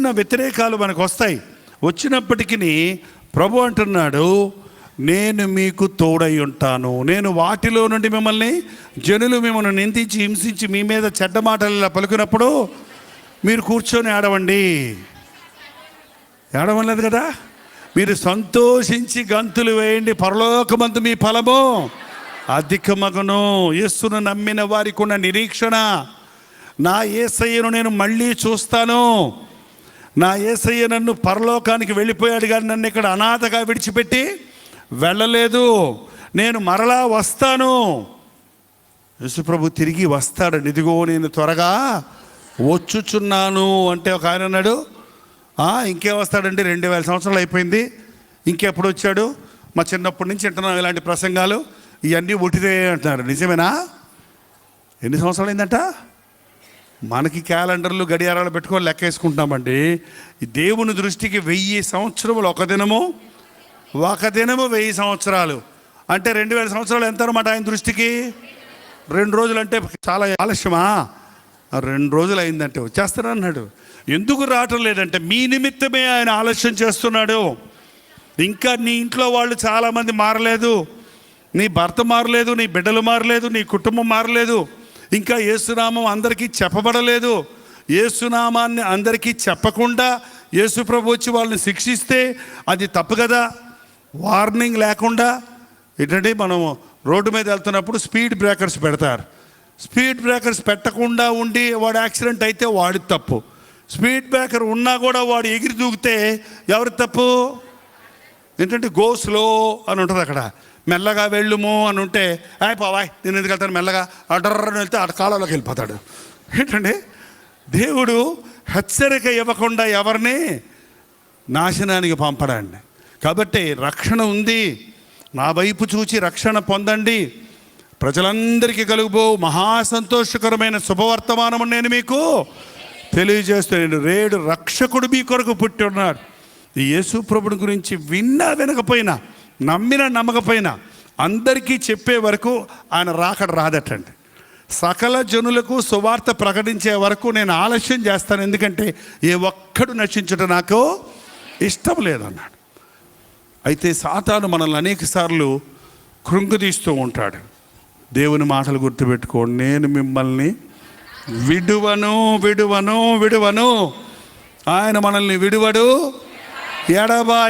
ఉన్న వ్యతిరేకాలు మనకు వస్తాయి వచ్చినప్పటికీ ప్రభు అంటున్నాడు నేను మీకు తోడై ఉంటాను. నేను వాటిలో నుండి మిమ్మల్ని జనులు మిమ్మల్ని నిందించి హింసించి మీ మీద చెడ్డ మాటలు ఇలా పలుకున్నప్పుడు మీరు కూర్చొని ఆడవండి. ఏడవలేదు కదా? మీరు సంతోషించి గంతులు వేయండి. పరలోకమందు మీ ఫలము అధికమగను. యేసును నమ్మిన వారికి ఉన్న నిరీక్షణ. నా ఏసయ్యను నేను మళ్ళీ చూస్తాను. నా ఏసయ్య నన్ను పరలోకానికి వెళ్ళిపోయాడు కానీ నన్ను ఇక్కడ అనాథగా విడిచిపెట్టి వెళ్ళలేదు. నేను మరలా వస్తాను. యశుప్రభు తిరిగి వస్తాడు ఇదిగో నేను త్వరగా వచ్చుచున్నాను అంటే ఒక ఆయన అన్నాడు ఇంకే వస్తాడండి. రెండు వేల సంవత్సరాలు అయిపోయింది. ఇంకెప్పుడు వచ్చాడు? మా చిన్నప్పటి నుంచి వింటున్నాం ఇలాంటి ప్రసంగాలు. ఇవన్నీ ఒట్టిదే అంటున్నారు. నిజమేనా? ఎన్ని సంవత్సరాలు అయిందంట? మనకి క్యాలెండర్లు గడియారాలు పెట్టుకొని లెక్క వేసుకుంటామండి దేవుని దృష్టికి వెయ్యి సంవత్సరములు ఒక దినము ఒక దినము వెయ్యి సంవత్సరాలు. అంటే రెండు వేల సంవత్సరాలు ఎంత అనమాట ఆయన దృష్టికి? రెండు రోజులు అంటే చాలా ఆలస్యమా? రెండు రోజులు అయిందంటే వచ్చేస్తాను అన్నాడు. ఎందుకు రావటం లేదంటే మీ నిమిత్తమే ఆయన ఆలస్యం చేస్తున్నాడు. ఇంకా నీ ఇంట్లో వాళ్ళు చాలామంది మారలేదు. నీ భర్త మారలేదు నీ బిడ్డలు మారలేదు నీ కుటుంబం మారలేదు. ఇంకా యేసునామం అందరికీ చెప్పబడలేదు. యేసునామాన్ని అందరికీ చెప్పకుండా యేసు ప్రభు వచ్చి వాళ్ళని శిక్షిస్తే అది తప్పు కదా? వార్నింగ్ లేకుండా ఏంటంటే మనం రోడ్డు మీద వెళ్తున్నప్పుడు స్పీడ్ బ్రేకర్స్ పెడతారు. స్పీడ్ బ్రేకర్స్ పెట్టకుండా ఉండి వాడు యాక్సిడెంట్ అయితే వాడి తప్పు. స్పీడ్ బ్రేకర్ ఉన్నా కూడా వాడు ఎగిరి దూకితే ఎవరి తప్పు? ఏంటంటే గో స్లో అని ఉంటుంది అక్కడ. మెల్లగా వెళ్ళుము అని ఉంటే ఆయ్ పోవాయ్ నేను ఎందుకు వెళ్తాను? మెల్లగా అడర్రని వెళ్తే అటు కాలంలోకి వెళ్ళిపోతాడు ఏంటంటే దేవుడు హెచ్చరిక ఇవ్వకుండా ఎవరిని నాశనానికి పంపడండి కాబట్టి రక్షణ ఉంది నా వైపు చూచి రక్షణ పొందండి ప్రజలందరికీ కలుగుబో మహా సంతోషకరమైన శుభవర్తమానము నేను మీకు తెలియజేస్తున్నాను రేడు రక్షకుడు మీ కొరకు పుట్టి ఉన్నాడు ఈ యేసు ప్రభుని గురించి విన్నా వినకపోయినా నమ్మినా నమ్మకపోయినా అందరికీ చెప్పే వరకు ఆయన రాకడ రాదటండి. సకల జనులకు సువార్త ప్రకటించే వరకు నేను ఆలస్యం చేస్తాను. ఎందుకంటే ఏ ఒక్కడు నశించడం నాకు ఇష్టం లేదన్నాడు. అయితే సాతాను మనల్ని అనేక సార్లు కృంగదీస్తూ ఉంటాడు. దేవుని మాటలు గుర్తుపెట్టుకోండి నేను మిమ్మల్ని విడువను విడువను విడువను. ఆయన మనల్ని విడువడు எடபா